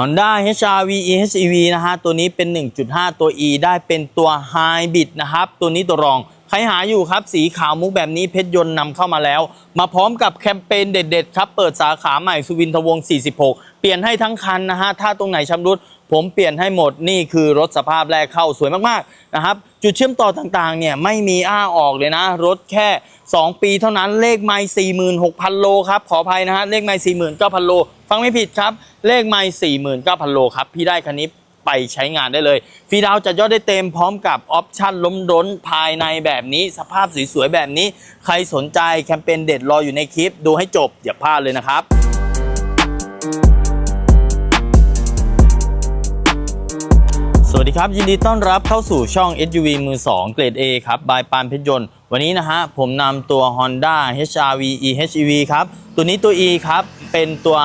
Honda HR-V EHEV นะฮะ ตัวนี้เป็น 1.5 ตัว E ได้เป็นตัว Hybrid นะครับ ตัวนี้ตัวรอง ใครหาอยู่ครับ สีขาวมุกแบบนี้เพชรยนต์นำเข้ามาแล้ว มาพร้อมกับแคมเปญเด็ด ๆ ครับ เปิดสาขาใหม่สุวินทวงศ์ 46 เปลี่ยนให้ทั้งคันนะฮะ ถ้าตรงไหนชำรุด ผมเปลี่ยนให้หมดนี่คือรถสภาพแรกเข้าสวยมากๆนะครับจุดเชื่อมต่อต่างๆเนี่ยไม่มีอ้าออกเลยนะ รถแค่ 2 ปีเท่านั้นเลขไม่ 46,000 โลครับขออภัยนะฮะเลขไม่ 49,000 โล ฟังไม่ผิดครับ เลขไม่ 49,000 โลครับพี่ได้คันนี้ไปใช้งานได้เลย ฟรีดาวจัดยอดได้เต็มพร้อมกับออปชั่นล้มล้นภายในแบบนี้ สภาพสวยๆแบบนี้ ใครสนใจแคมเปญเด็ดรออยู่ในคลิป ดูให้จบอย่าพลาดเลยนะครับ วัสดีครับ ยินดีต้อนรับเข้าสู่ช่อง SUV มือ 2 เกรด A ครับ บายปานเพชรยนต์ วันนี้นะฮะ ผมนำตัว Honda HR-V EHEV ครับ ตัวนี้ตัว E ครับ เป็นตัว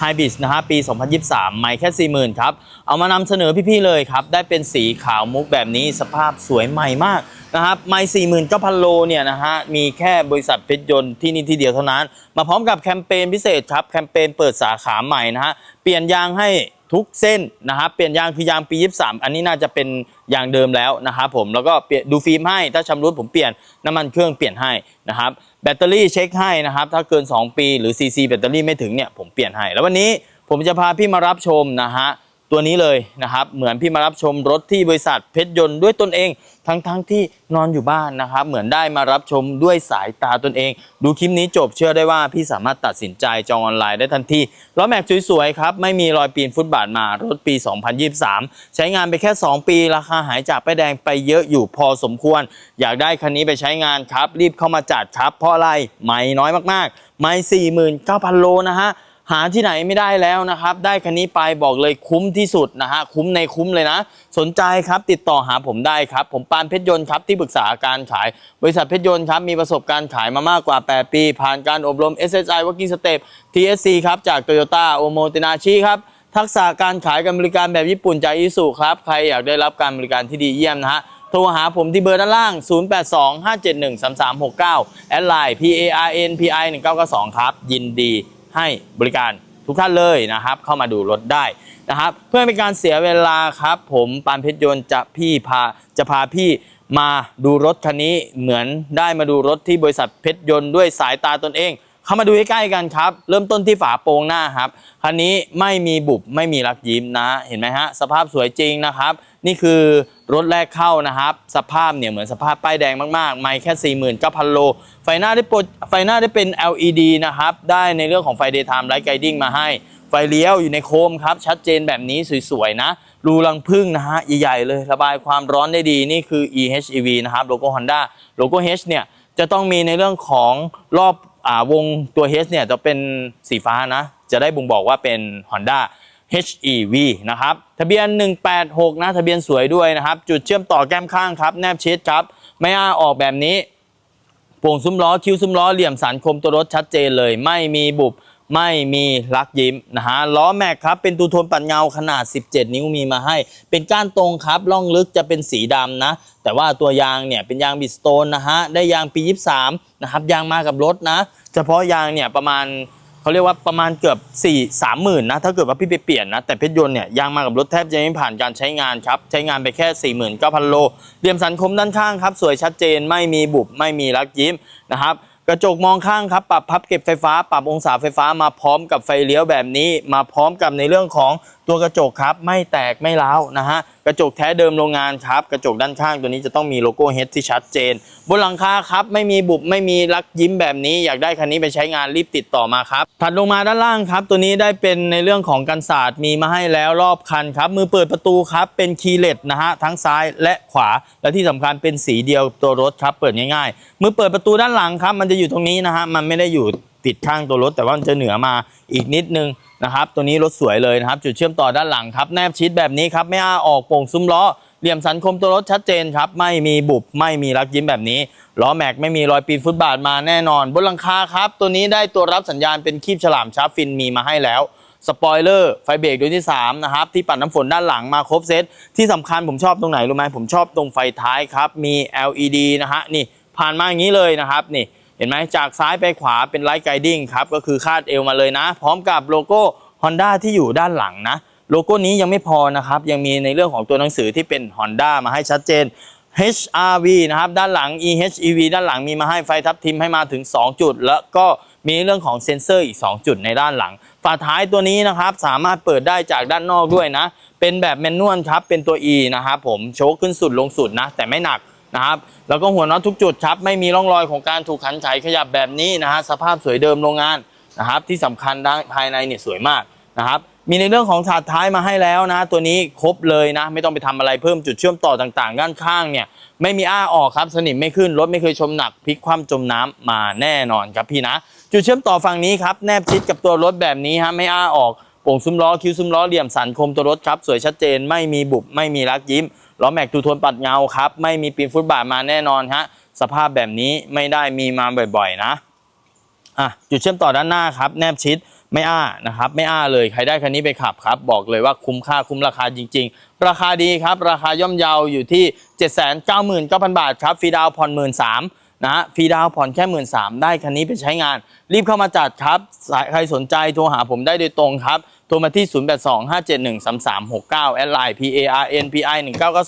Hybrid นะฮะ ปี 2023 ไม่แค่ 40,000 ครับ เอามานำเสนอพี่ๆเลยครับ ได้เป็นสีขาวมุกแบบนี้สภาพสวยใหม่มากนะครับไม่49,000โลเนี่ยนะฮะ มีแค่บริษัทเพชรยนต์ที่นี่ที่เดียวเท่านั้น มาพร้อมกับแคมเปญพิเศษครับ แคมเปญเปิดสาขาใหม่นะฮะ เปลี่ยนยางให้ ทุกเส้นนะครับเปลี่ยนยางคือยางปี 23 อันนี้น่าจะเป็นยางเดิมแล้วนะครับผมแล้วก็เปลี่ยนดูฟิล์มให้ถ้าชำรุดผมเปลี่ยนน้ำมันเครื่องเปลี่ยนให้นะครับแบตเตอรี่เช็คให้นะครับถ้าเกิน 2 ปีหรือ CC แบตเตอรี่ไม่ถึงเนี่ยผมเปลี่ยนให้ แล้ววันนี้ผมจะพาพี่มารับชมนะฮะ ตัวนี้เลยนะครับ เหมือนพี่มารับชมรถที่บริษัทเพชรยนต์ด้วยตนเอง ทั้งๆทที่นอนอยู่บ้านนะครับ เหมือนได้มารับชมด้วยสายตาตนเอง ดูคลิปนี้จบเชื่อได้ว่าพี่สามารถตัดสินใจจองออนไลน์ได้ทันทีล้อแม็กสวยๆครับ ไม่มีรอยปีนฟุตบาทมารถปี 2023 ใช้งานไปแค่ 2 ปี ราคาหายจากป้ายแดงไปเยอะอยู่พอสมควร อยากได้คันนี้ไปใช้งานครับ รีบเข้ามาจัดครับเพราะอะไรไม่น้อยมากๆ ไม่49,000โลนะฮะ หาที่ไหนไม่ได้แล้วนะครับ ได้คันนี้ไปบอกเลยคุ้มที่สุดนะฮะคุ้มในคุ้มเลยนะ สนใจครับติดต่อหาผมได้ครับ ผมปานเพชรยนต์ครับที่ปรึกษาการขาย บริษัทเพชรยนต์ครับมีประสบการณ์ขายมามากกว่า 8 ปี ผ่านการอบรม SSI Working Step TSC ครับจาก Toyota o m o t e n a c h i ครับทักษะการขายการบริการแบบญี่ปุ่นจากอิสุครับใครอยากได้รับการบริการที่ดีเยี่ยมนะฮะโทรหาผมที่เบอร์ด้านล่าง 0825713369 แอดไลน์ PARNPI 1992 ครับ ยินดี ให้บริการทุกท่านเลยนะครับ เข้ามาดูรถได้นะครับ เพื่อไม่เป็นการเสียเวลาครับ ผมปานเพชรยนต์จะพี่พาจะพาพี่มาดูรถคันนี้เหมือนได้มาดูรถที่บริษัทเพชรยนต์ด้วยสายตาตนเอง เข้ามาดูใใกล้ๆกันครับ เริ่มต้นที่ฝาโปรงหน้าครับ คันนี้ไม่มีบุบไม่มีรักยิ้มนะ เห็นไหมฮะ สภาพสวยจริงนะครับ นี่คือรถแรกเข้านะครับ สภาพเนี่ยเหมือนสภาพป้ายแดงมากๆ ไม่แค่ 49,000 โล ไฟหน้าได้ปรไฟหน้าได้เป็น LED นะครับ ได้ในเรื่องของไฟ daytime light guiding มาให้ ไฟเลี้ยวอยู่ในโคมครับ ชัดเจนแบบนี้สวยๆนะ รูรังพึ่งนะฮะ ใหญ่ๆเลย ระบายความร้อนได้ดี นี่คือ EHEV นะครับ โลโก้ Honda โลโก้ H เนี่ยจะต้องมีในเรื่องของรอบ วงตัว H เนี่ยจะเป็นสีฟ้านะ จะได้บ่งบอกว่าเป็น Honda HEV นะครับ ทะเบียน 186 นะ ทะเบียนสวยด้วยนะครับ จุดเชื่อมต่อแก้มข้างครับ แนบชิดครับ ไม่อ้าออกแบบนี้โป่งซุ้มล้อ คิ้วซุ้มล้อ เหลี่ยมสันคมตัวรถชัดเจนเลย ไม่มีบุบ ไม่มีลักยิ้มนะฮะล้อแม็กครับเป็นตูโทนปัดเงาขนาด 17 นิ้วมีมาให้ เป็นก้านตรงครับล่องลึกจะเป็นสีดำนะ แต่ว่าตัวยางเนี่ยเป็นยางบิสโตนนะฮะได้ยางปี 23 นะครับยางมากับรถนะ เฉพาะยางเนี่ยประมาณเขาเรียกว่าประมาณเกือบ4 3 0,000นะถ้าเกิดว่าพี่ไปเปลี่ยนนะ แต่เพชรยนต์เนี่ยยางมากับรถแทบจะไม่ผ่านการใช้งานครับ ใช้งานไปแค่ 49,000 โลเหลี่ยมสันคมด้านข้างครับ สวยชัดเจนไม่มีบุบไม่มีรักยิ้มนะครับ กระจกมองข้างครับปรับพับเก็บไฟฟ้า ปรับองศาไฟฟ้ามาพร้อมกับไฟเลี้ยวแบบนี้ มาพร้อมกับในเรื่องของ ตัวกระจกครับไม่แตกไม่ร้าวนะฮะกระจกแท้เดิมโรงงานครับกระจกด้านข้างตัวนี้จะต้องมีโลโก้เฮดที่ชัดเจน บนหลังคาครับไม่มีบุบไม่มีรักยิ้มแบบนี้ อยากได้คันนี้ไปใช้งานรีบติดต่อมาครับถัดลงมาด้านล่างครับ ตัวนี้ได้เป็นในเรื่องของกันศาสตร์มีมาให้แล้วรอบคันครับมือเปิดประตูครับเป็นคีย์เลสนะฮะทั้งซ้ายและขวา และที่สำคัญเป็นสีเดียวตัวรถครับเปิดง่ายๆมือเปิดประตูด้านหลังครับมันจะอยู่ตรงนี้นะฮะมันไม่ได้อยู่ ติดข้างตัวรถ แต่ว่ามันจะเหนือมาอีกนิดนึงนะครับ ตัวนี้รถสวยเลยนะครับ จุดเชื่อมต่อด้านหลังครับแนบชิดแบบนี้ครับไม่อ้าออกโป่งซุ้มล้อเหลี่ยมสันคมตัวรถชัดเจนครับไม่มีบุบไม่มีรักยิ้มแบบนี้ล้อแม็กไม่มีรอยปีนฟุตบาทมาแน่นอน บนหลังคาครับ ตัวนี้ได้ตัวรับสัญญาณเป็นคีบฉลามชาร์ฟฟินมีมาให้แล้วสปอยเลอร์ไฟเบรกดวงที่3นะครับที่ปัดน้ำฝนด้านหลังมาครบเซตที่สำคัญผมชอบตรงไหนรู้ไหมผมชอบตรงไฟท้ายครับมี LED นะฮะนี่ผ่านมาอย่างนี้เลยนะครับนี่ เห็นไหมจากซ้ายไปขวาเป็นไลท์ไกดิ้งครับก็คือคาดเอวมาเลยนะ พร้อมกับโลโก้ Honda ที่อยู่ด้านหลังนะ โลโก้นี้ยังไม่พอนะครับ ยังมีในเรื่องของตัวหนังสือที่เป็น Honda มาให้ชัดเจน HRV นะครับด้านหลัง EHEV ด้านหลังมีมาให้ไฟทับทิมให้มาถึง 2 จุด แล้วก็มีเรื่องของเซ็นเซอร์อีก 2 จุดในด้านหลัง ฝาท้ายตัวนี้นะครับสามารถเปิดได้จากด้านนอกด้วยนะ เป็นแบบแมนนวลครับเป็นตัว E นะครับผมโชคขึ้นสุดลงสุดนะ แต่ไม่หนัก นะครับ แล้วก็หัวน็อตทุกจุดครับไม่มีร่องรอยของการถูกขันไฉขยับแบบนี้นะฮะสภาพสวยเดิมโรงงานนะครับ ที่สำคัญด้านภายในเนี่ยสวยมากนะครับมีในเรื่องของถาดท้ายมาให้แล้วนะ ตัวนี้ครบเลยนะ ไม่ต้องไปทำอะไรเพิ่มจุดเชื่อมต่อต่างๆด้านข้างเนี่ยไม่มีอ้าออกครับ สนิมไม่ขึ้นรถไม่เคยชมหนักพลิกคว่ำจมน้ำมาแน่นอนครับพี่นะ จุดเชื่อมต่อฝั่งนี้ครับแนบชิดกับตัวรถแบบนี้ฮะไม่อ้าออกโป่งซุ้มล้อคิ้วซุ้มล้อเหลี่ยมสันคมตัวรถครับ สวยชัดเจนไม่มีบุบไม่มีรักยิ้ม ล้อแม็กทูโทนปัดเงาครับ ไม่มีปีนฟุตบาทมาแน่นอนฮะสภาพแบบนี้ไม่ได้มีมาบ่อยๆนะอะจุดเชื่อมต่อด้านหน้าครับแนบชิดไม่อ้านะครับไม่อ้าเลยใครได้คันนี้ไปขับครับ บอกเลยว่าคุ้มค่าคุ้มราคาจริง ๆ ราคาดีครับ ราคาย่อมเยาอยู่ที่ 799,000 บาทครับฟรีดาวผ่อน1 3ื่นนะฮะฟรีดาวผ่อนแค่1 3ื่นได้คันนี้ไปใช้งาน รีบเข้ามาจัดครับ ใครสนใจโทรหาผมได้โดยตรงครับ โทรมาที่ 0825713369 แอดไลน์ PARNPI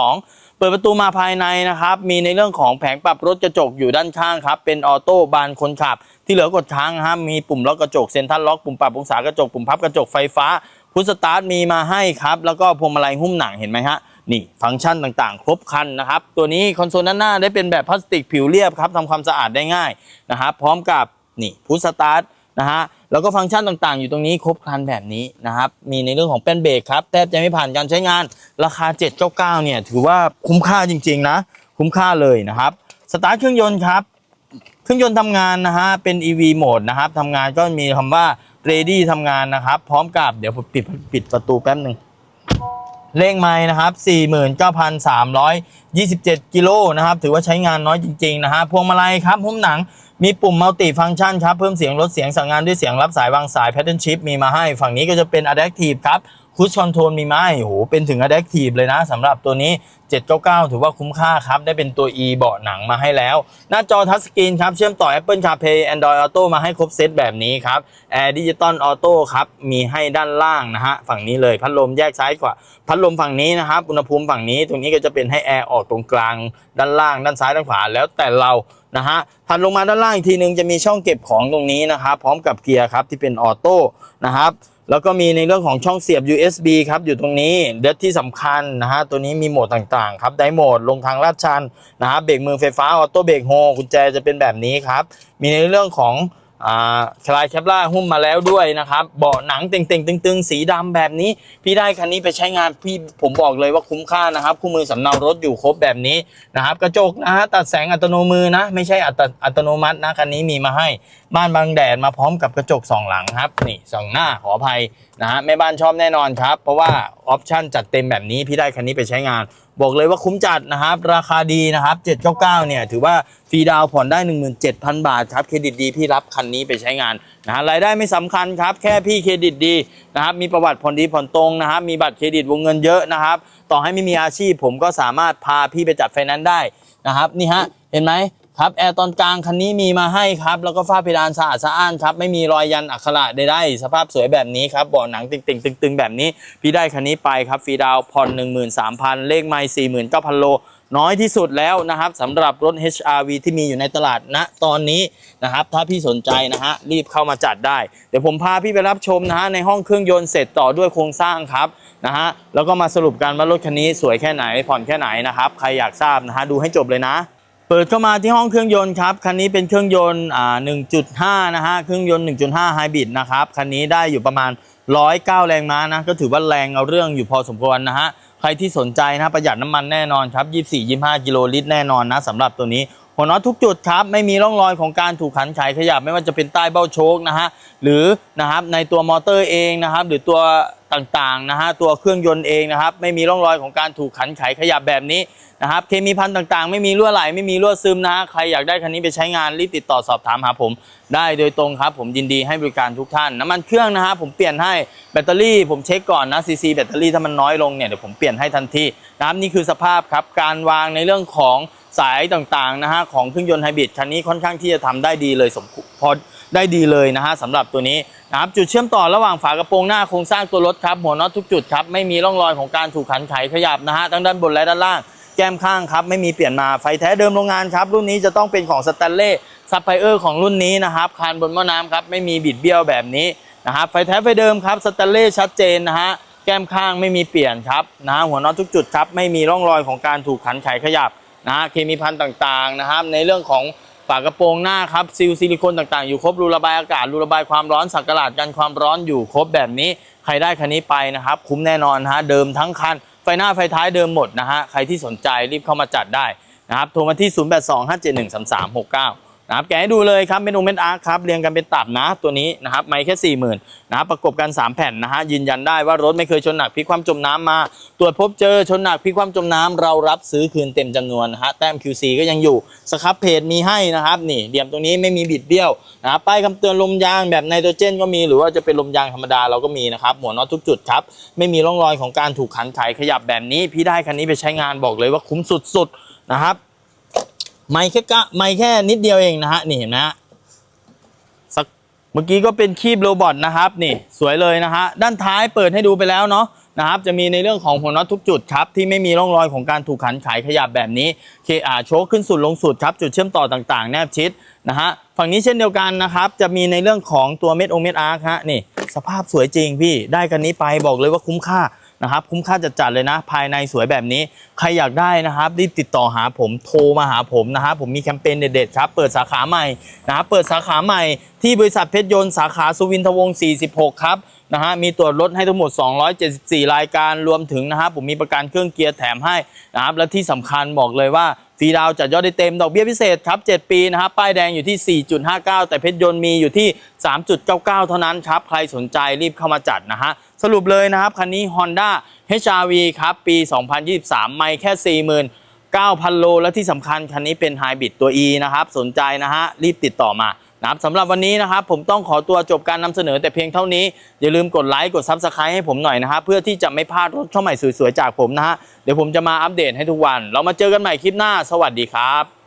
1992 เปิดประตูมาภายในนะครับ มีในเรื่องของแผงปรับรถกระจกอยู่ด้านข้างครับ เป็นออโต้บานคนขับ ที่เหลือกดค้างนะครับมีปุ่มล็อกกระจกเซ็นทรัลล็อกปุ่มปรับองศากระจกปุ่มพับกระจกไฟฟ้าพุทสตาร์ทมีมาให้ครับ แล้วก็พวงมาลัยหุ้มหนังเห็นไหมฮะนี่ฟังก์ชันต่างๆ ครบครันนะครับ ตัวนี้คอนโซลด้านหน้าได้เป็นแบบพลาสติกผิวเรียบครับทำความสะอาดได้ง่ายนะครับพร้อมกับนี่พุทสตาร์ท นะฮะแล้วก็ฟังก์ชันต่างๆ อยู่ตรงนี้ครบครันแบบนี้นะครับ มีในเรื่องของแป้นเบรกครับแทบจะไม่ผ่านการใช้งานราคา 799 เนี่ย ถือว่าคุ้มค่าจริงๆนะ คุ้มค่าเลยนะครับสตาร์ทเครื่องยนต์ครับเครื่องยนต์ทำงานนะฮะเป็น EV โหมดนะครับทำงานก็มีคำว่า ready ทำงานนะครับ พร้อมกับเดี๋ยวผมปิดปิดประตูแป๊บหนึ่งเลขไม้นะครับ 49,327 กิโลนะครับ ถือว่าใช้งานน้อยจริง ๆ นะฮะพวงมาลัยครับหุ้มหนัง มีปุ่มมัลติฟัง c t ชันครับ เพิ่มเสียงลดเสียงสั่งงานด้วยเสียงรับสายวางสาย Pattern Shift มีมาให้ ฝั่งนี้ก็จะเป็น Adaptive ครับคูชคอนโทรลมีมาให้โอ้โห เป็นถึง Adaptive เลยนะสำหรับตัวนี้ 799 ถือว่าคุ้มค่าครับ ได้เป็นตัว E เบาะหนังมาให้แล้ว หน้าจอทัชสกรีนครับ เชื่อมต่อ Apple CarPlay Android Auto มาให้ครบเซตแบบนี้ครับ Air Digital Auto ครับ มีให้ด้านล่างนะฮะ ฝั่งนี้เลย พัดลมแยกซ้ายขวาพัดลมฝั่งนี้นะครับ อุณหภูมิฝั่งนี้ ตรงนี้ก็จะเป็นให้แอร์ออกตรงกลาง ด้านล่าง ด้านซ้าย ด้านขวา แล้วแต่เรา นะฮะถัดลงมาด้านล่างอีกทีหนึงจะมีช่องเก็บของตรงนี้นะครับพร้อมกับเกียร์ครับที่เป็นออโต้นะครับแล้วก็มีในเรื่องของช่องเสียบ USB ครับอยู่ตรงนี้เด็ดที่สำคัญนะฮะตัวนี้มีโหมดต่างๆครับได้โหมดลงทางลาดชันนะฮะเบรกมือไฟฟ้าออโต้เบรกโฮกุญแจจะเป็นแบบนี้ครับมีในเรื่องของ คลายแคปล่าหุ้มมาแล้วด้วยนะครับเบาะหนังเต่งๆตึงๆ สีดำแบบนี้ พี่ได้คันนี้ไปใช้งานพี่ผมบอกเลยว่าคุ้มค่านะครับคู่มือสำเนารถอยู่ครบแบบนี้นะครับ กระจกนะฮะตัดแสงอัตโนมือนะ ไม่ใช่อัตอัตโนมัตินะคันนี้มีมาให้บ้านบางแดดมาพร้อมกับกระจกสองหลังครับนี่สองหน้าขออภัยนะฮะแม่บ้านชอบแน่นอนครับ เพราะว่าออปชั่นจัดเต็มแบบนี้พี่ได้คันนี้ไปใช้งาน บอกเลยว่าคุ้มจัดนะครับ ราคาดีนะครับ 799 เนี่ย ถือว่าฟรีดาวผ่อนได้ 17,000 บาทครับ เครดิตดีพี่รับคันนี้ไปใช้งานนะฮะรายได้ไม่สำคัญครับ แค่พี่เครดิตดีนะครับ มีประวัติผ่อนดีผ่อนตรงนะครับ มีบัตรเครดิตวงเงินเยอะนะครับ ต่อให้ไม่มีอาชีพผมก็สามารถพาพี่ไปจัดไฟแนนซ์ได้นะครับ นี่ฮะ เห็นไหม ครับแอร์ตอนกลางคันนี้มีมาให้ครับ แล้วก็ฝ้าเพดานสะอาดสะอ้านครับ ไม่มีรอยยันอักขระใดๆสภาพสวยแบบนี้ครับเบาะหนังติ่งๆตึงๆแบบนี้ พี่ได้คันนี้ไปครับฟรีดาวผ่อน 13,000 เลขไม่ 49,000 โล น้อยที่สุดแล้วนะครับสำหรับรถ HRV ที่มีอยู่ในตลาดณตอนนี้นะครับ ถ้าพี่สนใจนะฮะรีบเข้ามาจัดได้ เดี๋ยวผมพาพี่ไปรับชมนะฮะในห้องเครื่องยนต์เสร็จต่อด้วยโครงสร้างครับนะฮะแล้วก็มาสรุปกันว่ารถคันนี้สวยแค่ไหนผ่อนแค่ไหนนะครับใครอยากทราบนะฮะดูให้จบเลยนะ เปิดเข้ามาที่ห้องเครื่องยนต์ครับ คันนี้เป็นเครื่องยนต์อ่า1.5 นะฮะ เครื่องยนต์ 1.5 ไฮบริดนะครับ คันนี้ได้อยู่ประมาณ 109 แรงม้านะ ก็ถือว่าแรงเอาเรื่องอยู่พอสมควรนะฮะ ใครที่สนใจนะประหยัดน้ำมันแน่นอนครับ 24-25 กิโลลิตรแน่นอนนะสำหรับตัวนี้ หัวน็อตทุกจุดครับไม่มีร่องรอยของการถูกขันไขขยับไม่ว่าจะเป็นใต้เบ้าโชคนะฮะหรือนะครับในตัวมอเตอร์เองนะครับ หรือตัวต่างๆนะฮะตัวเครื่องยนต์เองนะครับไม่มีร่องรอยของการถูกขันไขขยับแบบนี้นะครับเคมีพันธุ์ต่างๆ ไม่มีรั่วไหลไม่มีรั่วซึมนะฮะใครอยากได้คันนี้ไปใช้งานรีบติดต่อสอบถามหาผม ได้โดยตรงครับผมยินดีให้บริการทุกท่านน้ำมันเครื่องนะฮะผมเปลี่ยนให้แบตเตอรี่ผมเช็คก่อนนะซีซีแบตเตอรี่ถ้ามันน้อยลงเนี่ยเดี๋ยวผมเปลี่ยนให้ทันทีนะครับนี่คือสภาพครับการวางในเรื่องของ สายต่างๆนะฮะของเครื่องยนต์ไฮบริดคันนี้ค่อนข้างที่จะทำได้ดีเลยสมพอได้ดีเลยนะฮะสำหรับตัวนี้นะครับจุดเชื่อมต่อระหว่างฝากระโปรงหน้าโครงสร้างตัวรถครับหัวน็อตทุกจุดครับไม่มีร่องรอยของการถูกขันไขขยับนะฮะทั้งด้านบนและด้านล่างแก้มข้างครับไม่มีเปลี่ยนมาไฟแท้เดิมโรงงานครับรุ่นนี้จะต้องเป็นของสแตนเล่ซัพพลายเออร์ของรุ่นนี้นะครับคานบนหม้อน้ำครับไม่มีบิดเบี้ยวแบบนี้นะครับไฟแท้ไฟเดิมครับสแตนเล่ชัดเจนนะฮะแก้มข้างไม่มีเปลี่ยนครับนะฮะหัวน็อตทุกจุดครับไม่มีร่องรอยของการถูกขันไขขยับ นะฮะเคมีพันต่างๆนะครับ ในเรื่องของฝากระโปรงหน้าครับซิลซิลิโคนต่างๆ อยู่ครบรูระบายอากาศรูระบายความร้อนสักหลาดกันความร้อนอยู่ครบแบบนี้ ใครได้คันนี้ไปนะครับ คุ้มแน่นอนฮะเดิมทั้งคัน ไฟหน้าไฟท้ายเดิมหมดนะฮะใครที่สนใจรีบเข้ามาจัดได้นะครับโทรมาที่ 0825713369 นะครับแกให้ดูเลยครับเมนูเม็ดอาร์ครับเรียงกันเป็นตับนะตัวนี้นะครับไม่แค่40,000นะครับประกบกัน 3 แผ่นนะฮะยืนยันได้ว่ารถไม่เคยชนหนักพลิกความจมน้ำมา ตรวจพบเจอชนหนักพลิกความจมน้ำเรารับซื้อคืนเต็มจำนวนนะฮะแต้ม QC ก็ยังอยู่สครับเพจมีให้นะครับนี่เดียมตรงนี้ไม่มีบิดเบี้ยวนะครับป้ายคำเตือนลมยางแบบไนโตรเจนก็มีหรือว่าจะเป็นลมยางธรรมดาเราก็มีนะครับหัวน็อตทุกจุดครับไม่มีร่องรอยของการถูกขันไขขยับแบบนี้ พี่ได้คันนี้ไปใช้งานบอกเลยว่าคุ้มสุดๆนะครับ ไม่แค่กะไม่แค่นิดเดียวเองนะฮะนี่เห็นไหมฮะสักเมื่อกี้ก็เป็นคีบโรบอทนะครับ นี่สวยเลยนะฮะด้านท้ายเปิดให้ดูไปแล้วเนาะนะครับจะมีในเรื่องของหัวน็อตทุกจุดครับที่ไม่มีร่องรอยของการถูกขันไขขยับแบบนี้เคอาโชคขึ้นสุดลงสุดครับจุดเชื่อมต่อต่างๆ แนบชิดนะฮะฝั่งนี้เช่นเดียวกันนะครับ จะมีในเรื่องของตัวเม็ดโอเม็ดอาร์คฮะนี่สภาพสวยจริงพี่ได้กันนี้ไปบอกเลยว่าคุ้มค่า นะครับคุ้มค่าจัดๆเลยนะ ภายในสวยแบบนี้ ใครอยากได้นะครับรีบติดต่อหาผมโทรมาหาผมนะครับผมมีแคมเปญเด็ดๆครับเปิดสาขาใหม่นะครับเปิดสาขาใหม่ที่บริษัทเพชรยนต์สาขาสุวินทวงศ์46 ครับนะฮะมีตรวจรถให้ทั้งหมด 274 รายการรวมถึงนะครับผมมีประกันเครื่องเกียร์แถมให้นะครับและที่สำคัญบอกเลยว่าฟรีดาวจัดยอดได้เต็มดอกเบี้ยพิเศษครับ 7 ปีนะครับป้ายแดงอยู่ที่ 4.59 แต่เพชรยนต์มีอยู่ที่ 3.99 เท่านั้นครับ ใครสนใจรีบเข้ามาจัดนะฮะ สรุปเลยนะครับ คันนี้ Honda HR-V ครับ ปี 2023 ไม่แค่ 49,000 โล และที่สำคัญ คันนี้เป็นไฮบริดตัว E นะครับ สนใจนะฮะ รีบติดต่อมานะครับสำหรับวันนี้นะครับ ผมต้องขอตัวจบการนำเสนอแต่เพียงเท่านี้ อย่าลืมกดไลค์กด Subscribe ให้ผมหน่อยนะฮะเพื่อที่จะไม่พลาดรถช่องใหม่สวยๆจากผมนะฮะเดี๋ยวผมจะมาอัปเดตให้ทุกวัน เรามาเจอกันใหม่คลิปหน้า สวัสดีครับ